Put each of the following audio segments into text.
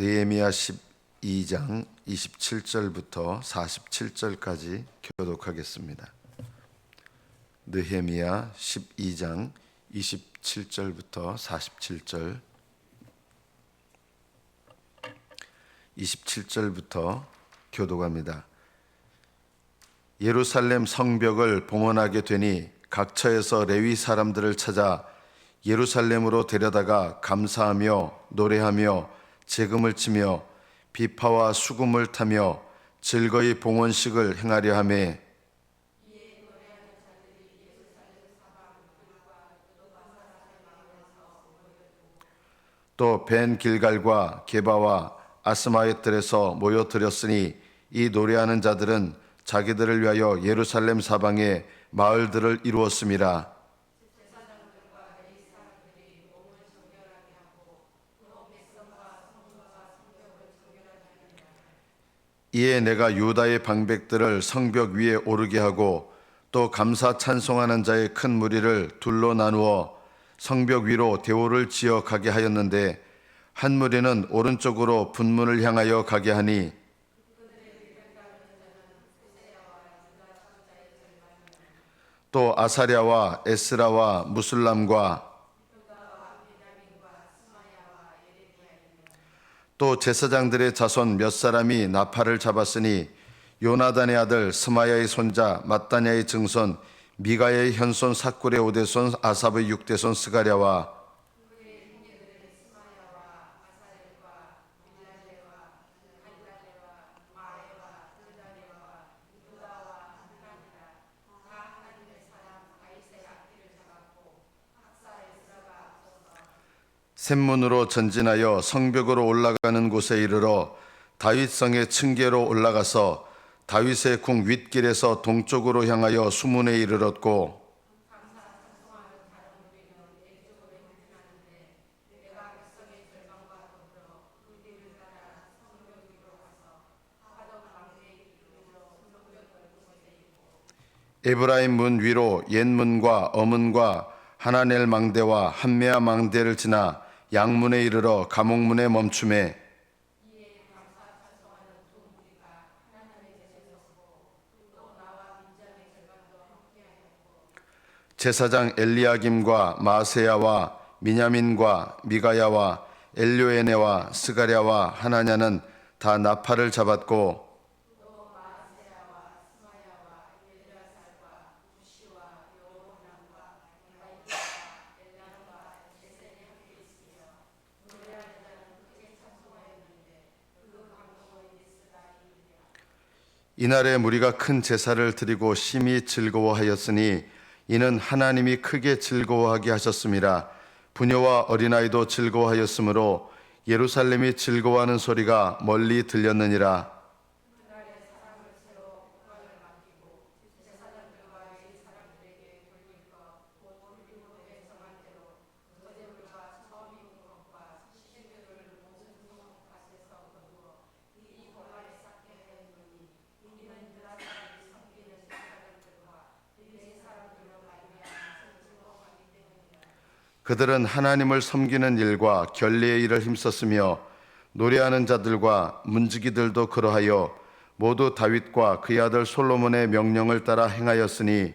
느헤미야 12장 27절부터 47절까지 교독하겠습니다. 느헤미야 12장 27절부터 47절 27절부터 교독합니다. 예루살렘 성벽을 봉헌하게 되니 각처에서 레위 사람들을 찾아 예루살렘으로 데려다가 감사하며 노래하며 재금을 치며 비파와 수금을 타며 즐거이 봉헌식을 행하려 하며 또벤 길갈과 게바와 아스마옅들에서 모여 드렸으니 이 노래하는 자들은 자기들을 위하여 예루살렘 사방에 마을들을 이루었음이라 이에 내가 유다의 방백들을 성벽 위에 오르게 하고 또 감사 찬송하는 자의 큰 무리를 둘로 나누어 성벽 위로 대오를 지어 가게 하였는데 한 무리는 오른쪽으로 분문을 향하여 가게 하니 또 아사랴와 에스라와 무슬람과 또 제사장들의 자손 몇 사람이 나팔을 잡았으니 요나단의 아들 스마야의 손자 mat다냐의 증손 미가의 현손 사꿀의 오대손 아삽의 육대손 스가랴와 샘문으로 전진하여 성벽으로 올라가는 곳에 이르러 다윗성의 층계로 올라가서 다윗의 궁 윗길에서 동쪽으로 향하여 수문에 이르렀고 에브라임 문 위로 옛문과 어문과 하나넬 망대와 한메아 망대를 지나 양문에 이르러 감옥문에 멈춤에 제사장 엘리야김과 마세야와 미냐민과 미가야와 엘료에네와 스가랴와 하나냐는 다 나팔을 잡았고 이날에 무리가 큰 제사를 드리고 심히 즐거워하였으니 이는 하나님이 크게 즐거워하게 하셨습니다. 부녀와 어린아이도 즐거워하였으므로 예루살렘이 즐거워하는 소리가 멀리 들렸느니라. 그들은 하나님을 섬기는 일과 결례의 일을 힘썼으며 노래하는 자들과 문지기들도 그러하여 모두 다윗과 그의 아들 솔로몬의 명령을 따라 행하였으니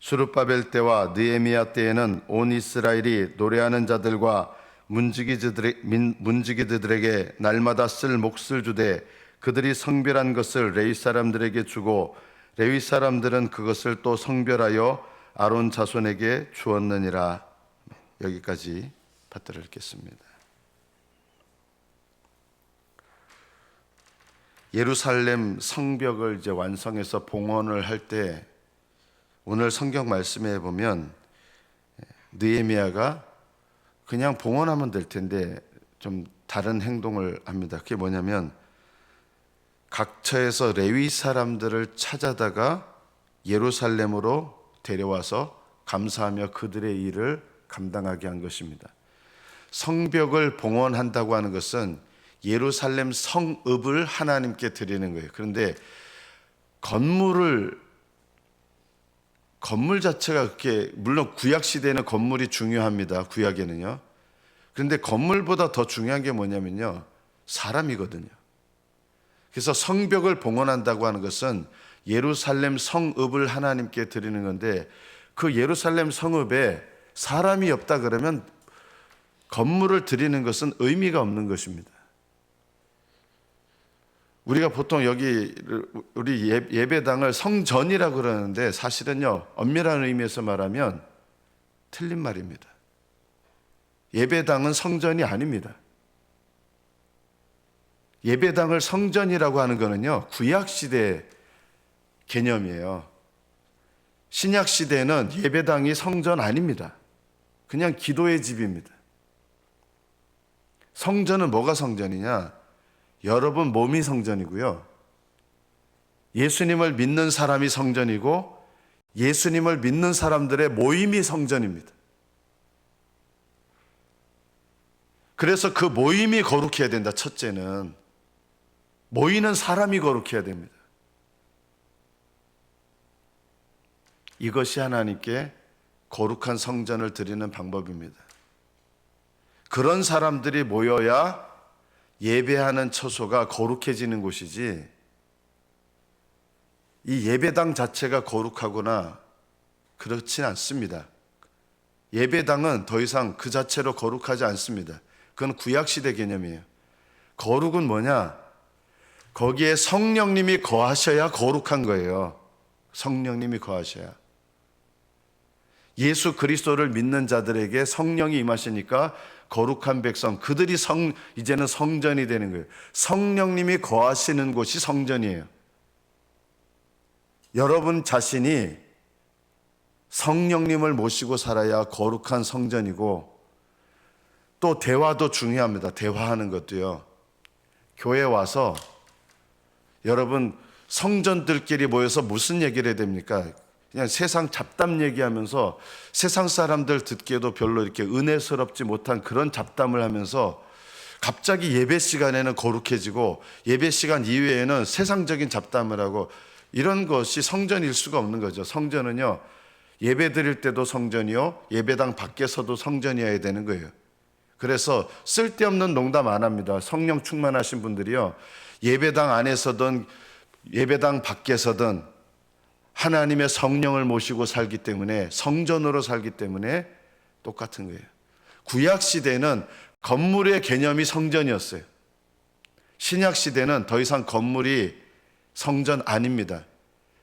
수르바벨 때와 느에미야 때에는 온 이스라엘이 노래하는 자들과 문지기들에게, 문지기들에게 날마다 쓸 몫을 주되 그들이 성별한 것을 레위 사람들에게 주고 레위 사람들은 그것을 또 성별하여 아론 자손에게 주었느니라. 여기까지 받들어 읽겠습니다. 예루살렘 성벽을 이제 완성해서 봉헌을 할 때 오늘 성경 말씀에 보면 느헤미야가 그냥 봉헌하면 될 텐데 좀 다른 행동을 합니다. 그게 뭐냐면 각처에서 레위 사람들을 찾아다가 예루살렘으로 데려와서 감사하며 그들의 일을 감당하게 한 것입니다. 성벽을 봉헌한다고 하는 것은 예루살렘 성읍을 하나님께 드리는 거예요. 그런데 건물을 건물 자체가 그렇게 물론 구약 시대에는 건물이 중요합니다. 구약에는요. 그런데 건물보다 더 중요한 게 뭐냐면요. 사람이거든요. 그래서 성벽을 봉헌한다고 하는 것은 예루살렘 성읍을 하나님께 드리는 건데 그 예루살렘 성읍에 사람이 없다 그러면 건물을 드리는 것은 의미가 없는 것입니다. 우리가 보통 여기 우리 예- 예배당을 성전이라고 그러는데 사실은요 엄밀한 의미에서 말하면 틀린 말입니다. 예배당은 성전이 아닙니다. 예배당을 성전이라고 하는 거는요 구약 시대 개념이에요. 신약 시대는 예배당이 성전 아닙니다. 그냥 기도의 집입니다. 성전은 뭐가 성전이냐? 여러분 몸이 성전이고요. 예수님을 믿는 사람이 성전이고 예수님을 믿는 사람들의 모임이 성전입니다. 그래서 그 모임이 거룩해야 된다. 첫째는 모이는 사람이 거룩해야 됩니다. 이것이 하나님께 거룩한 성전을 드리는 방법입니다. 그런 사람들이 모여야 예배하는 처소가 거룩해지는 곳이지 이 예배당 자체가 거룩하거나 그렇진 않습니다. 예배당은 더 이상 그 자체로 거룩하지 않습니다. 그건 구약시대 개념이에요. 거룩은 뭐냐? 거기에 성령님이 거하셔야 거룩한 거예요. 성령님이 거하셔야. 예수 그리스도를 믿는 자들에게 성령이 임하시니까 거룩한 백성, 그들이 성, 이제는 성전이 되는 거예요. 성령님이 거하시는 곳이 성전이에요. 여러분 자신이 성령님을 모시고 살아야 거룩한 성전이고 또 대화도 중요합니다. 대화하는 것도요. 교회 와서 여러분 성전들끼리 모여서 무슨 얘기를 해야 됩니까? 그냥 세상 잡담 얘기하면서 세상 사람들 듣기에도 별로 이렇게 은혜스럽지 못한 그런 잡담을 하면서 갑자기 예배 시간에는 거룩해지고 예배 시간 이외에는 세상적인 잡담을 하고 이런 것이 성전일 수가 없는 거죠. 성전은요, 예배 드릴 때도 성전이요, 예배당 밖에서도 성전이어야 되는 거예요. 그래서 쓸데없는 농담 안 합니다. 성령 충만하신 분들이요, 예배당 안에서든 예배당 밖에서든 하나님의 성령을 모시고 살기 때문에 성전으로 살기 때문에 똑같은 거예요. 구약 시대는 건물의 개념이 성전이었어요. 신약 시대는 더 이상 건물이 성전 아닙니다.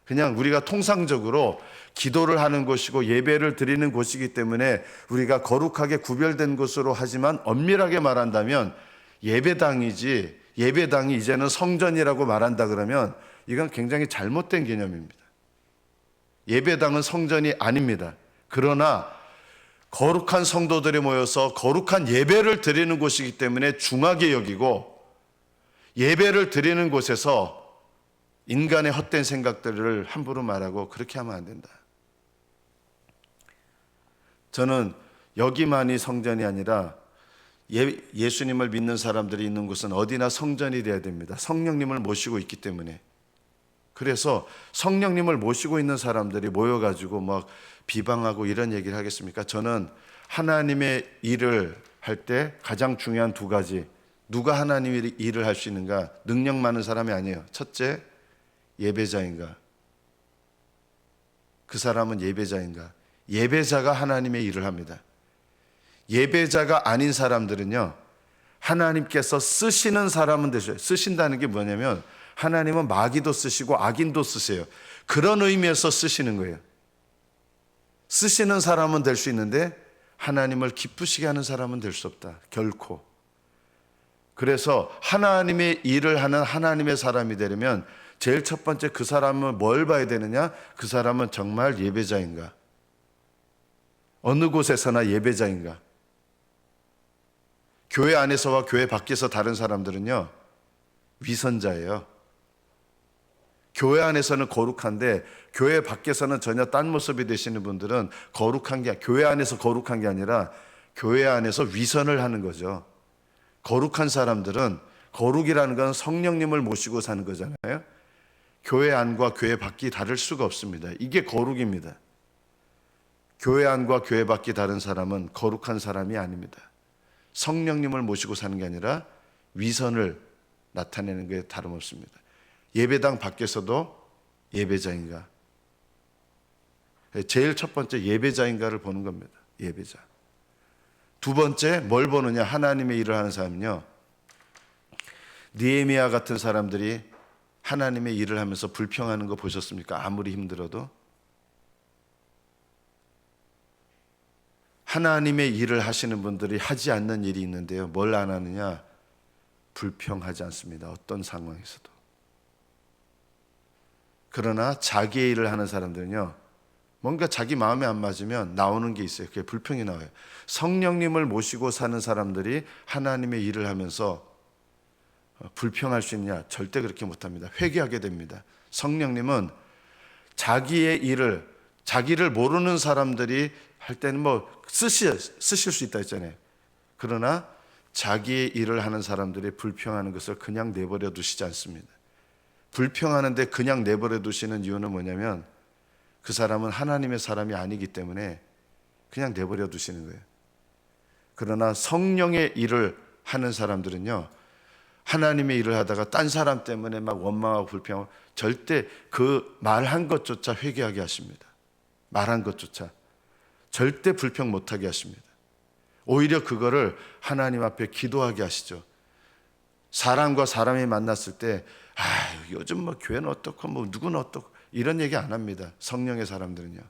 그냥 우리가 통상적으로 기도를 하는 곳이고 예배를 드리는 곳이기 때문에 우리가 거룩하게 구별된 곳으로 하지만 엄밀하게 말한다면 예배당이지 예배당이 이제는 성전이라고 말한다 그러면 이건 굉장히 잘못된 개념입니다. 예배당은 성전이 아닙니다. 그러나 거룩한 성도들이 모여서 거룩한 예배를 드리는 곳이기 때문에 중하게 여기고 예배를 드리는 곳에서 인간의 헛된 생각들을 함부로 말하고 그렇게 하면 안 된다. 저는 여기만이 성전이 아니라 예, 예수님을 믿는 사람들이 있는 곳은 어디나 성전이 되어야 됩니다. 성령님을 모시고 있기 때문에. 그래서 성령님을 모시고 있는 사람들이 모여가지고 막 비방하고 이런 얘기를 하겠습니까? 저는 하나님의 일을 할 때 가장 중요한 두 가지. 누가 하나님의 일을 할 수 있는가? 능력 많은 사람이 아니에요. 첫째, 예배자인가? 그 사람은 예배자인가? 예배자가 하나님의 일을 합니다. 예배자가 아닌 사람들은요, 하나님께서 쓰시는 사람은 되셔요. 쓰신다는 게 뭐냐면, 하나님은 마귀도 쓰시고 악인도 쓰세요. 그런 의미에서 쓰시는 거예요. 쓰시는 사람은 될 수 있는데, 하나님을 기쁘시게 하는 사람은 될 수 없다. 결코. 그래서 하나님의 일을 하는 하나님의 사람이 되려면, 제일 첫 번째 그 사람은 뭘 봐야 되느냐? 그 사람은 정말 예배자인가? 어느 곳에서나 예배자인가? 교회 안에서와 교회 밖에서 다른 사람들은요, 위선자예요. 교회 안에서는 거룩한데, 교회 밖에서는 전혀 딴 모습이 되시는 분들은 거룩한 게, 교회 안에서 거룩한 게 아니라, 교회 안에서 위선을 하는 거죠. 거룩한 사람들은, 거룩이라는 건 성령님을 모시고 사는 거잖아요. 교회 안과 교회 밖이 다를 수가 없습니다. 이게 거룩입니다. 교회 안과 교회 밖이 다른 사람은 거룩한 사람이 아닙니다. 성령님을 모시고 사는 게 아니라 위선을 나타내는 게 다름없습니다. 예배당 밖에서도 예배자인가? 제일 첫 번째 예배자인가를 보는 겁니다. 예배자. 두 번째 뭘 보느냐? 하나님의 일을 하는 사람은요. 니에미아 같은 사람들이 하나님의 일을 하면서 불평하는 거 보셨습니까? 아무리 힘들어도 하나님의 일을 하시는 분들이 하지 않는 일이 있는데요. 뭘 안 하느냐? 불평하지 않습니다. 어떤 상황에서도. 그러나 자기의 일을 하는 사람들은요. 뭔가 자기 마음에 안 맞으면 나오는 게 있어요. 그게 불평이 나와요. 성령님을 모시고 사는 사람들이 하나님의 일을 하면서 불평할 수 있냐? 절대 그렇게 못 합니다. 회개하게 됩니다. 성령님은 자기의 일을 자기를 모르는 사람들이 할 때는 뭐 쓰실, 쓰실 수 있다 했잖아요. 그러나 자기의 일을 하는 사람들이 불평하는 것을 그냥 내버려 두시지 않습니다. 불평하는데 그냥 내버려 두시는 이유는 뭐냐면 그 사람은 하나님의 사람이 아니기 때문에 그냥 내버려 두시는 거예요. 그러나 성령의 일을 하는 사람들은요, 하나님의 일을 하다가 딴 사람 때문에 막 원망하고 불평하고 절대 그 말한 것조차 회개하게 하십니다. 말한 것조차 절대 불평 못하게 하십니다. 오히려 그거를 하나님 앞에 기도하게 하시죠. 사람과 사람이 만났을 때, 아, 요즘 뭐 교회는 어떻고, 뭐 누구는 어떻고, 이런 얘기 안 합니다. 성령의 사람들은요.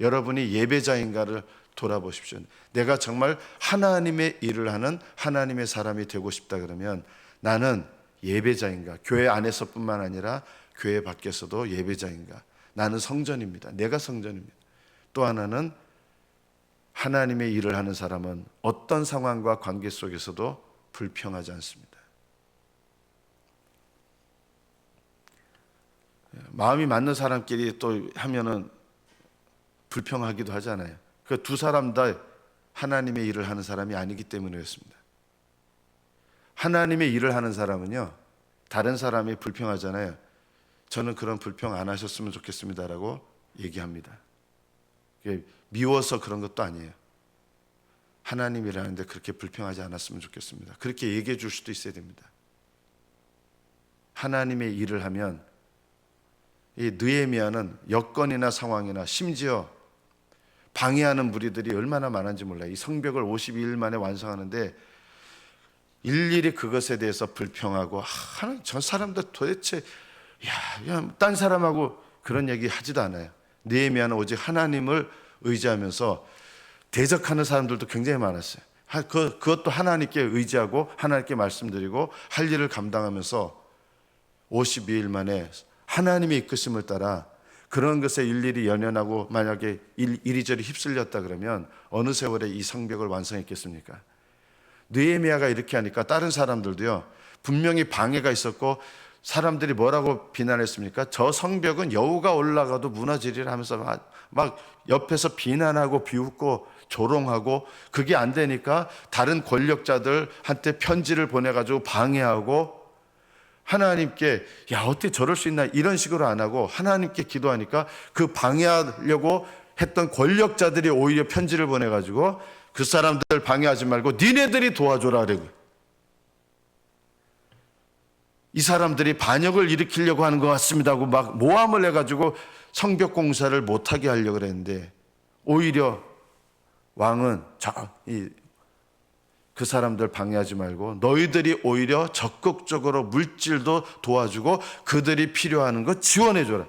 여러분이 예배자인가를 돌아보십시오. 내가 정말 하나님의 일을 하는 하나님의 사람이 되고 싶다 그러면 나는 예배자인가? 교회 안에서뿐만 아니라 교회 밖에서도 예배자인가? 나는 성전입니다. 내가 성전입니다. 또 하나는 하나님의 일을 하는 사람은 어떤 상황과 관계 속에서도 불평하지 않습니다. 마음이 맞는 사람끼리 또 하면은 불평하기도 하잖아요. 그 두 사람 다 하나님의 일을 하는 사람이 아니기 때문이었습니다. 하나님의 일을 하는 사람은요, 다른 사람이 불평하잖아요. 저는 그런 불평 안 하셨으면 좋겠습니다라고 얘기합니다. 미워서 그런 것도 아니에요. 하나님이라는데 그렇게 불평하지 않았으면 좋겠습니다. 그렇게 얘기해 줄 수도 있어야 됩니다. 하나님의 일을 하면 이 느헤미야는 여건이나 상황이나 심지어 방해하는 무리들이 얼마나 많은지 몰라요. 이 성벽을 52일 만에 완성하는데 일일이 그것에 대해서 불평하고 하는 저 사람들 도대체 야, 야, 딴 사람하고 그런 얘기 하지도 않아요. 느헤미야는 오직 하나님을 의지하면서 대적하는 사람들도 굉장히 많았어요. 그, 그것도 하나님께 의지하고 하나님께 말씀드리고 할 일을 감당하면서 52일 만에 하나님의 이끄심을 따라 그런 것에 일일이 연연하고 만약에 일, 이리저리 휩쓸렸다 그러면 어느 세월에 이 성벽을 완성했겠습니까? 느헤미야가 이렇게 하니까 다른 사람들도요 분명히 방해가 있었고 사람들이 뭐라고 비난했습니까? 저 성벽은 여우가 올라가도 무너지리라 하면서 막, 막 옆에서 비난하고 비웃고 조롱하고 그게 안 되니까 다른 권력자들한테 편지를 보내가지고 방해하고 하나님께 야 어떻게 저럴 수 있나 이런 식으로 안 하고 하나님께 기도하니까 그 방해하려고 했던 권력자들이 오히려 편지를 보내가지고 그 사람들 방해하지 말고 니네들이 도와줘라 그래고 이 사람들이 반역을 일으키려고 하는 것 같습니다 하고 막 모함을 해가지고 성벽 공사를 못하게 하려고 그랬는데 오히려 왕은 이그 사람들 방해하지 말고 너희들이 오히려 적극적으로 물질도 도와주고 그들이 필요하는 거 지원해 줘라.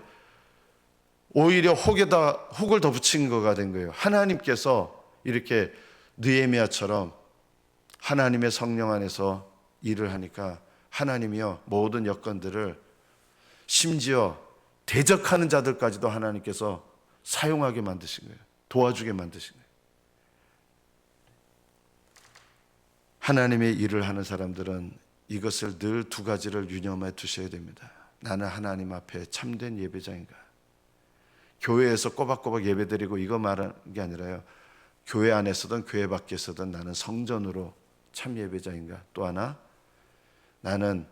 오히려 혹에다 혹을 더 붙인 거가 된 거예요. 하나님께서 이렇게 느헤미야처럼 하나님의 성령 안에서 일을 하니까 하나님이요 모든 여건들을 심지어 대적하는 자들까지도 하나님께서 사용하게 만드신 거예요. 도와주게 만드신 거예요. 하나님의 일을 하는 사람들은 이것을 늘 두 가지를 유념해 두셔야 됩니다. 나는 하나님 앞에 참된 예배자인가? 교회에서 꼬박꼬박 예배드리고 이거 말하는 게 아니라요. 교회 안에서든 교회 밖에서든 나는 성전으로 참 예배자인가? 또 하나 나는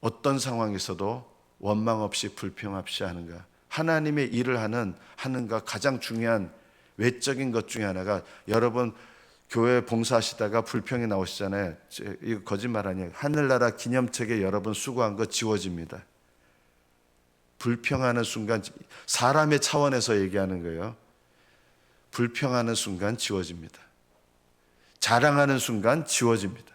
어떤 상황에서도 원망 없이 불평 없이 하는가? 하나님의 일을 하는 하는가 가장 중요한 외적인 것 중에 하나가 여러분 교회 봉사하시다가 불평이 나오시잖아요. 저- 이거 거짓말 아니에요. 하늘나라 기념책에 여러분 수고한 거 지워집니다. 불평하는 순간 사람의 차원에서 얘기하는 거예요. 불평하는 순간 지워집니다. 자랑하는 순간 지워집니다.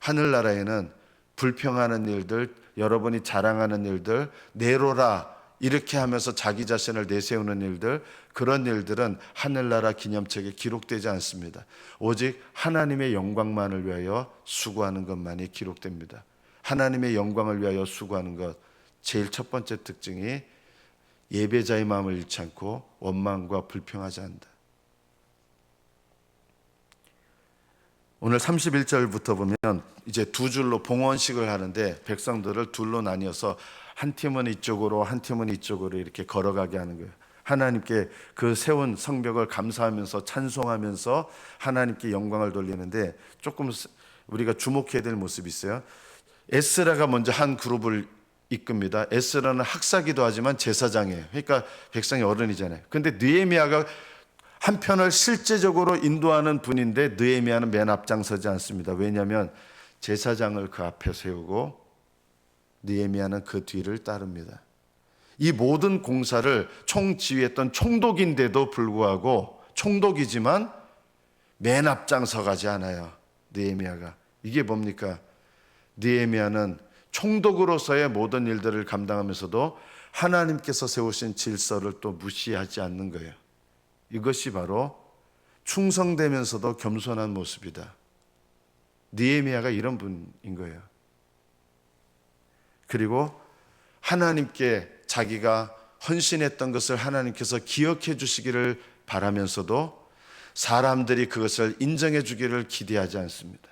하늘나라에는 불평하는 일들, 여러분이 자랑하는 일들, 내로라 이렇게 하면서 자기 자신을 내세우는 일들, 그런 일들은 하늘나라 기념책에 기록되지 않습니다. 오직 하나님의 영광만을 위하여 수고하는 것만이 기록됩니다. 하나님의 영광을 위하여 수고하는 것, 제일 첫 번째 특징이 예배자의 마음을 잃지 않고 원망과 불평하지 않는다. 오늘 31절부터 보면 이제 두 줄로 봉헌식을 하는데 백성들을 둘로 나뉘어서 한 팀은 이쪽으로 한 팀은 이쪽으로 이렇게 걸어가게 하는 거예요. 하나님께 그 세운 성벽을 감사하면서 찬송하면서 하나님께 영광을 돌리는데 조금 우리가 주목해야 될 모습이 있어요. 에스라가 먼저 한 그룹을 이끕니다. 에스라는 학사기도 하지만 제사장이에요. 그러니까 백성의 어른이잖아요. 근데 느헤미야가 한편을 실제적으로 인도하는 분인데 느헤미야는 맨 앞장 서지 않습니다. 왜냐하면 제사장을 그 앞에 세우고 느헤미야는 그 뒤를 따릅니다. 이 모든 공사를 총지휘했던 총독인데도 불구하고 총독이지만 맨 앞장서 가지 않아요. 느헤미야가 이게 뭡니까? 느헤미야는 총독으로서의 모든 일들을 감당하면서도 하나님께서 세우신 질서를 또 무시하지 않는 거예요. 이것이 바로 충성되면서도 겸손한 모습이다. 니에미아가 이런 분인 거예요. 그리고 하나님께 자기가 헌신했던 것을 하나님께서 기억해 주시기를 바라면서도 사람들이 그것을 인정해 주기를 기대하지 않습니다.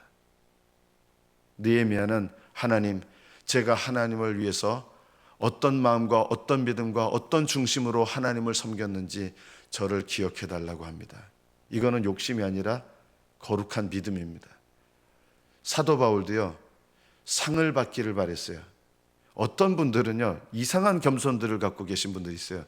느헤미야는 하나님, 제가 하나님을 위해서 어떤 마음과 어떤 믿음과 어떤 중심으로 하나님을 섬겼는지 저를 기억해 달라고 합니다. 이거는 욕심이 아니라 거룩한 믿음입니다. 사도 바울도요, 상을 받기를 바랬어요. 어떤 분들은요, 이상한 겸손들을 갖고 계신 분들이 있어요.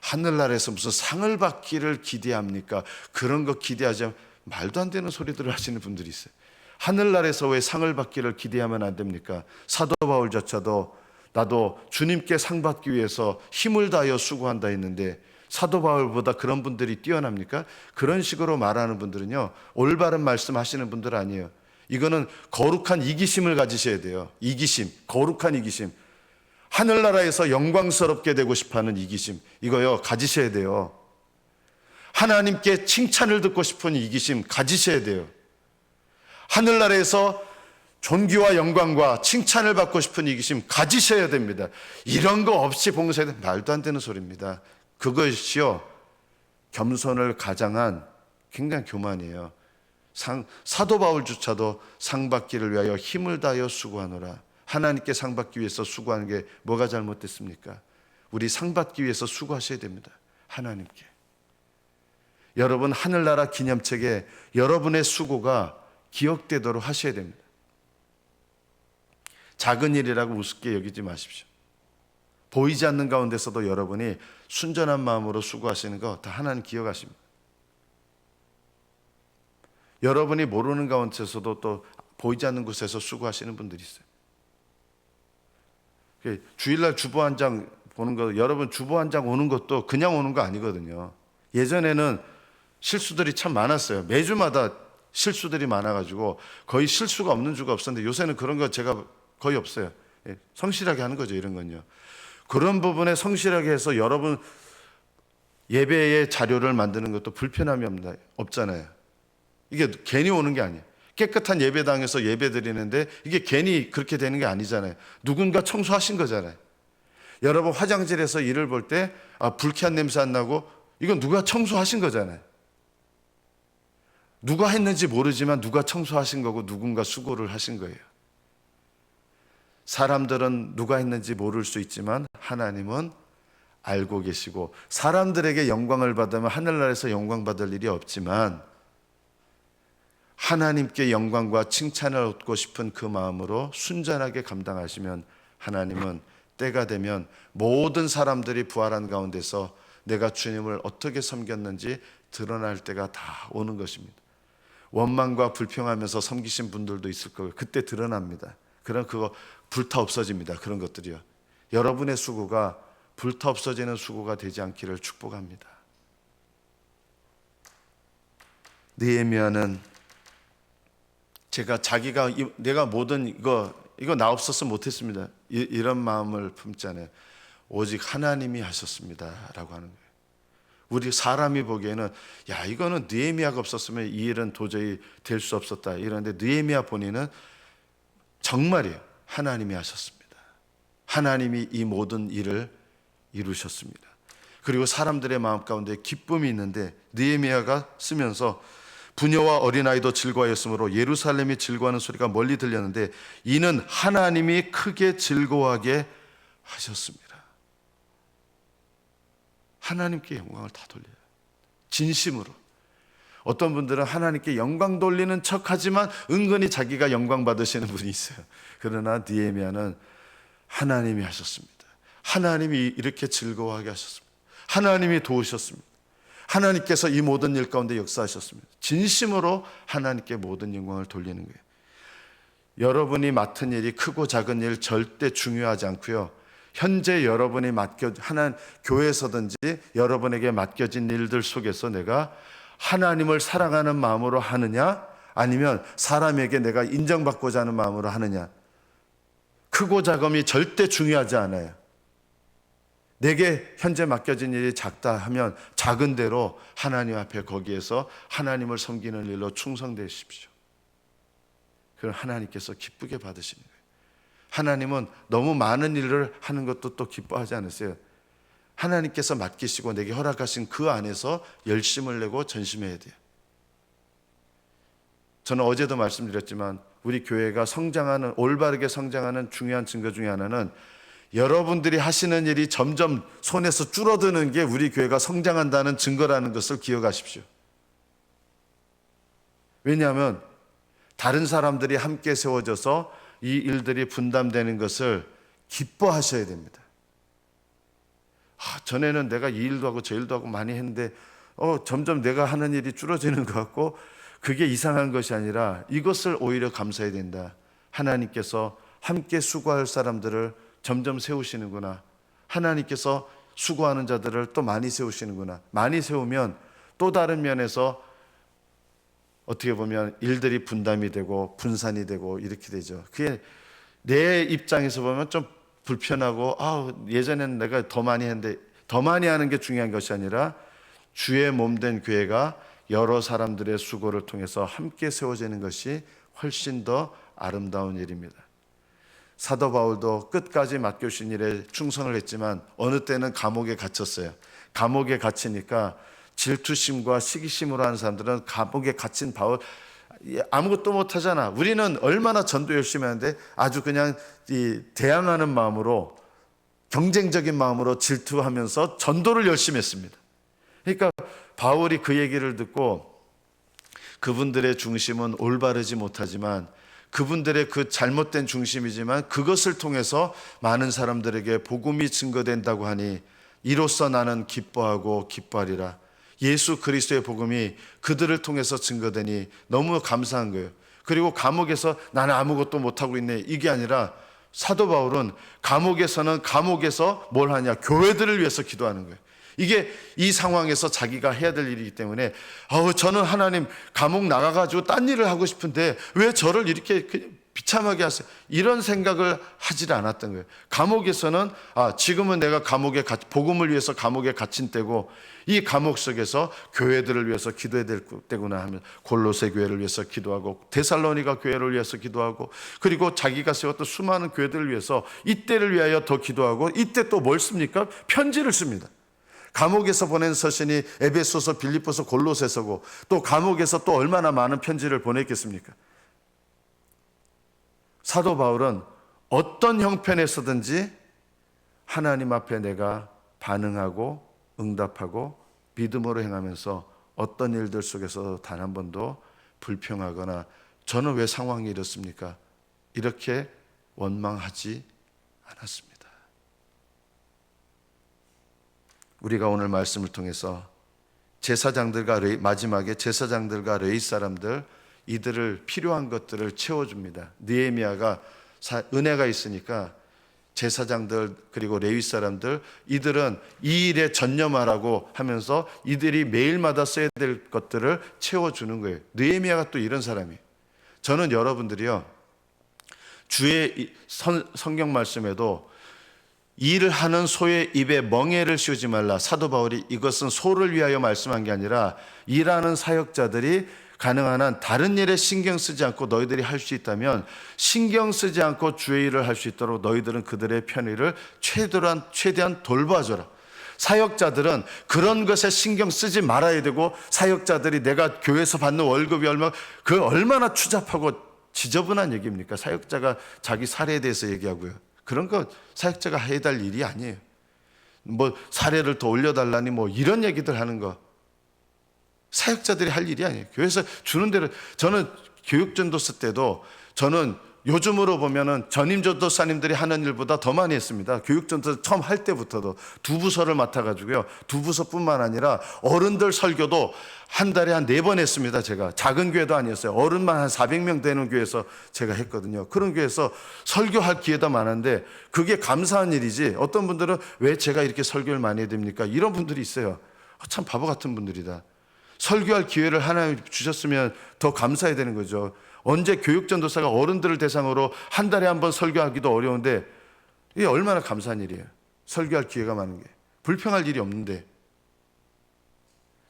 하늘나라에서 무슨 상을 받기를 기대합니까? 그런 거 기대하지 않 말도 안 되는 소리들을 하시는 분들이 있어요. 하늘나라에서 왜 상을 받기를 기대하면 안 됩니까? 사도 바울조차도 나도 주님께 상 받기 위해서 힘을 다하여 수고한다 했는데 사도 바울보다 그런 분들이 뛰어납니까? 그런 식으로 말하는 분들은요, 올바른 말씀 하시는 분들 아니에요. 이거는 거룩한 이기심을 가지셔야 돼요. 이기심, 거룩한 이기심. 하늘나라에서 영광스럽게 되고 싶어 하는 이기심. 이거요, 가지셔야 돼요. 하나님께 칭찬을 듣고 싶은 이기심 가지셔야 돼요. 하늘나라에서 존귀와 영광과 칭찬을 받고 싶은 이기심 가지셔야 됩니다. 이런 거 없이 봉사해도 말도 안 되는 소리입니다. 그것이요, 겸손을 가장한 굉장히 교만이에요. 상, 사도 바울조차도 상 받기를 위하여 힘을 다하여 수고하노라. 하나님께 상 받기 위해서 수고하는 게 뭐가 잘못됐습니까? 우리 상 받기 위해서 수고하셔야 됩니다. 하나님께. 여러분 하늘나라 기념책에 여러분의 수고가 기억되도록 하셔야 됩니다. 작은 일이라고 우습게 여기지 마십시오. 보이지 않는 가운데서도 여러분이 순전한 마음으로 수고하시는 거 다 하나님 기억하십니다. 여러분이 모르는 가운데서도 또 보이지 않는 곳에서 수고하시는 분들이 있어요. 그 주일날 주보 한 장 보는 거, 여러분 주보 한 장 오는 것도 그냥 오는 거 아니거든요. 예전에는 실수들이 참 많았어요. 매주마다 실수들이 많아가지고 거의 실수가 없는 주가 없었는데 요새는 그런 거 제가 거의 없어요. 예, 성실하게 하는 거죠, 이런 건요. 그런 부분에 성실하게 해서 여러분 예배의 자료를 만드는 것도 불편함이 없잖아요. 이게 괜히 오는 게 아니에요. 깨끗한 예배당에서 예배 드리는데 이게 괜히 그렇게 되는 게 아니잖아요. 누군가 청소하신 거잖아요. 여러분 화장실에서 일을 볼 때 아, 불쾌한 냄새 안 나고 이건 누가 청소하신 거잖아요. 누가 했는지 모르지만 누가 청소하신 거고 누군가 수고를 하신 거예요. 사람들은 누가 했는지 모를 수 있지만 하나님은 알고 계시고 사람들에게 영광을 받으면 하늘나라에서 영광 받을 일이 없지만 하나님께 영광과 칭찬을 얻고 싶은 그 마음으로 순전하게 감당하시면 하나님은 때가 되면 모든 사람들이 부활한 가운데서 내가 주님을 어떻게 섬겼는지 드러날 때가 다 오는 것입니다. 원망과 불평하면서 섬기신 분들도 있을 거예요. 그때 드러납니다. 그럼 그거 불타 없어집니다. 그런 것들이요. 여러분의 수고가 불타 없어지는 수고가 되지 않기를 축복합니다. 느헤미야는 제가 자기가 이- 내가 모든 이거 이거 나 없었으면 못했습니다. 이, 이런 마음을 품잖아요. 오직 하나님이 하셨습니다라고 하는 거예요. 우리 사람이 보기에는 야 이거는 느헤미야가 없었으면 이 일은 도저히 될 수 없었다 이런데 느헤미야 본인은 정말이에요. 하나님이 하셨습니다. 하나님이 이 모든 일을 이루셨습니다. 그리고 사람들의 마음 가운데 기쁨이 있는데 느헤미야가 쓰면서 부녀와 어린아이도 즐거워했으므로 예루살렘이 즐거워하는 소리가 멀리 들렸는데 이는 하나님이 크게 즐거워하게 하셨습니다. 하나님께 영광을 다 돌려요. 진심으로. 어떤 분들은 하나님께 영광 돌리는 척 하지만 은근히 자기가 영광 받으시는 분이 있어요. 그러나 니에미아는 하나님이 하셨습니다. 하나님이 이렇게 즐거워하게 하셨습니다. 하나님이 도우셨습니다. 하나님께서 이 모든 일 가운데 역사하셨습니다. 진심으로 하나님께 모든 영광을 돌리는 거예요. 여러분이 맡은 일이 크고 작은 일 절대 중요하지 않고요. 현재 여러분이 맡겨 하나 교회에서든지 여러분에게 맡겨진 일들 속에서 내가 하나님을 사랑하는 마음으로 하느냐 아니면 사람에게 내가 인정받고자 하는 마음으로 하느냐 크고 작음이 절대 중요하지 않아요. 내게 현재 맡겨진 일이 작다 하면 작은 대로 하나님 앞에 거기에서 하나님을 섬기는 일로 충성되십시오. 그럼 하나님께서 기쁘게 받으시는 거예요. 하나님은 너무 많은 일을 하는 것도 또 기뻐하지 않으세요. 하나님께서 맡기시고 내게 허락하신 그 안에서 열심을 내고 전심해야 돼요. 저는 어제도 말씀드렸지만 우리 교회가 성장하는 올바르게 성장하는 중요한 증거 중에 하나는 여러분들이 하시는 일이 점점 손에서 줄어드는 게 우리 교회가 성장한다는 증거라는 것을 기억하십시오. 왜냐하면 다른 사람들이 함께 세워져서 이 일들이 분담되는 것을 기뻐하셔야 됩니다. 아, 전에는 내가 이 일도 하고 저 일도 하고 많이 했는데 어, 점점 내가 하는 일이 줄어지는 것 같고 그게 이상한 것이 아니라 이것을 오히려 감사해야 된다. 하나님께서 함께 수고할 사람들을 점점 세우시는구나. 하나님께서 수고하는 자들을 또 많이 세우시는구나. 많이 세우면 또 다른 면에서 어떻게 보면 일들이 분담이 되고 분산이 되고 이렇게 되죠. 그게 내 입장에서 보면 좀 불편하고 아 예전에는 내가 더 많이 했는데 더 많이 하는 게 중요한 것이 아니라 주의 몸 된 교회가 여러 사람들의 수고를 통해서 함께 세워지는 것이 훨씬 더 아름다운 일입니다. 사도 바울도 끝까지 맡겨주신 일에 충성을 했지만 어느 때는 감옥에 갇혔어요. 감옥에 갇히니까 질투심과 시기심으로 하는 사람들은 감옥에 갇힌 바울 아무것도 못하잖아. 우리는 얼마나 전도 열심히 하는데 아주 그냥 이 대항하는 마음으로 경쟁적인 마음으로 질투하면서 전도를 열심히 했습니다. 그러니까 바울이 그 얘기를 듣고 그분들의 중심은 올바르지 못하지만 그분들의 그 잘못된 중심이지만 그것을 통해서 많은 사람들에게 복음이 증거된다고 하니 이로써 나는 기뻐하고 기뻐하리라. 예수 그리스도의 복음이 그들을 통해서 증거되니 너무 감사한 거예요. 그리고 감옥에서 나는 아무것도 못하고 있네. 이게 아니라 사도 바울은 감옥에서는 감옥에서 뭘 하냐? 교회들을 위해서 기도하는 거예요. 이게 이 상황에서 자기가 해야 될 일이기 때문에 아우 저는 하나님 감옥 나가 가지고 딴 일을 하고 싶은데 왜 저를 이렇게 비참하게 하세요? 이런 생각을 하지 않았던 거예요. 감옥에서는 아 지금은 내가 감옥에 갇 복음을 위해서 감옥에 갇힌 때고 이 감옥 속에서 교회들을 위해서 기도해야 될 때구나 하면 골로새 교회를 위해서 기도하고 데살로니가 교회를 위해서 기도하고 그리고 자기가 세웠던 수많은 교회들을 위해서 이때를 위하여 더 기도하고 이때 또 뭘 씁니까? 편지를 씁니다. 감옥에서 보낸 서신이 에베소서, 빌립보서, 골로새서고 또 감옥에서 또 얼마나 많은 편지를 보냈겠습니까? 사도 바울은 어떤 형편에서든지 하나님 앞에 내가 반응하고 응답하고 믿음으로 행하면서 어떤 일들 속에서 단 한 번도 불평하거나 저는 왜 상황이 이렇습니까? 이렇게 원망하지 않았습니다. 우리가 오늘 말씀을 통해서 제사장들과 레이, 마지막에 제사장들과 레이 사람들 이들을 필요한 것들을 채워줍니다. 느헤미야가 사- 은혜가 있으니까 제사장들 그리고 레위 사람들 이들은 이 일에 전념하라고 하면서 이들이 매일마다 써야 될 것들을 채워주는 거예요. 느헤미야가 또 이런 사람이에요. 저는 여러분들이요 주의 성경 말씀에도 일을 하는 소의 입에 멍에를 씌우지 말라. 사도 바울이 이것은 소를 위하여 말씀한 게 아니라 일하는 사역자들이 가능한 한 다른 일에 신경 쓰지 않고 너희들이 할 수 있다면 신경 쓰지 않고 주의 일을 할 수 있도록 너희들은 그들의 편의를 최대한 최대한 돌봐줘라. 사역자들은 그런 것에 신경 쓰지 말아야 되고 사역자들이 내가 교회에서 받는 월급이 얼마 그 얼마나 추잡하고 지저분한 얘기입니까? 사역자가 자기 사례에 대해서 얘기하고요. 그런 거 사역자가 해야 될 일이 아니에요. 뭐 사례를 더 올려달라니 뭐 이런 얘기들 하는 거 사역자들이 할 일이 아니에요. 교회에서 주는 대로 저는 교육전도서 때도 저는 요즘으로 보면은 전임 전도사님들이 하는 일보다 더 많이 했습니다. 교육 전도서 처음 할 때부터도 두 부서를 맡아가지고요. 두 부서뿐만 아니라 어른들 설교도 한 달에 한 네 번 했습니다. 제가 작은 교회도 아니었어요. 어른만 한 400명 되는 교회에서 제가 했거든요. 그런 교회에서 설교할 기회도 많은데 그게 감사한 일이지. 어떤 분들은 왜 제가 이렇게 설교를 많이 해야 됩니까? 이런 분들이 있어요. 아, 참 바보 같은 분들이다. 설교할 기회를 하나님 주셨으면 더 감사해야 되는 거죠. 언제 교육전도사가 어른들을 대상으로 한 달에 한 번 설교하기도 어려운데 이게 얼마나 감사한 일이에요. 설교할 기회가 많은 게. 불평할 일이 없는데.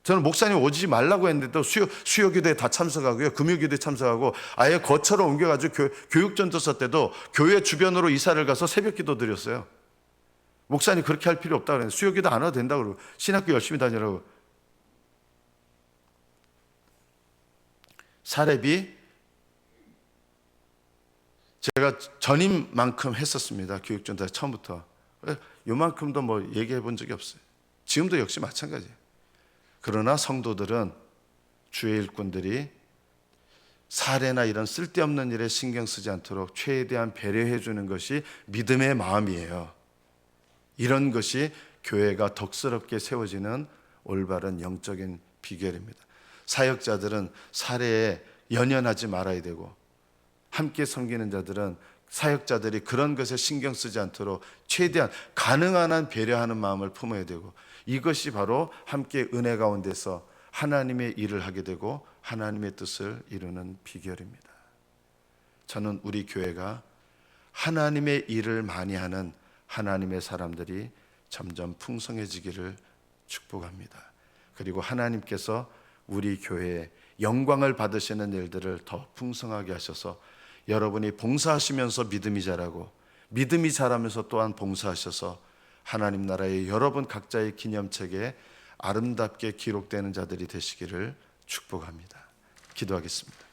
저는 목사님 오지 말라고 했는데 또 수요, 수요기도에 다 참석하고요. 금요기도에 참석하고 아예 거처로 옮겨가지고 교, 교육전도사 때도 교회 주변으로 이사를 가서 새벽 기도 드렸어요. 목사님 그렇게 할 필요 없다고 그랬는데 수요기도 안 와도 된다고 그러고 신학교 열심히 다니라고. 사례비 제가 전임만큼 했었습니다. 교육전도사 처음부터. 요만큼도 뭐 얘기해 본 적이 없어요. 지금도 역시 마찬가지예요. 그러나 성도들은 주의 일꾼들이 사례나 이런 쓸데없는 일에 신경 쓰지 않도록 최대한 배려해 주는 것이 믿음의 마음이에요. 이런 것이 교회가 덕스럽게 세워지는 올바른 영적인 비결입니다. 사역자들은 사례에 연연하지 말아야 되고 함께 섬기는 자들은 사역자들이 그런 것에 신경 쓰지 않도록 최대한 가능한 한 배려하는 마음을 품어야 되고 이것이 바로 함께 은혜 가운데서 하나님의 일을 하게 되고 하나님의 뜻을 이루는 비결입니다. 저는 우리 교회가 하나님의 일을 많이 하는 하나님의 사람들이 점점 풍성해지기를 축복합니다. 그리고 하나님께서 우리 교회에 영광을 받으시는 일들을 더 풍성하게 하셔서 여러분이 봉사하시면서 믿음이 자라고 믿음이 자라면서 또한 봉사하셔서 하나님 나라의 여러분 각자의 기념책에 아름답게 기록되는 자들이 되시기를 축복합니다. 기도하겠습니다.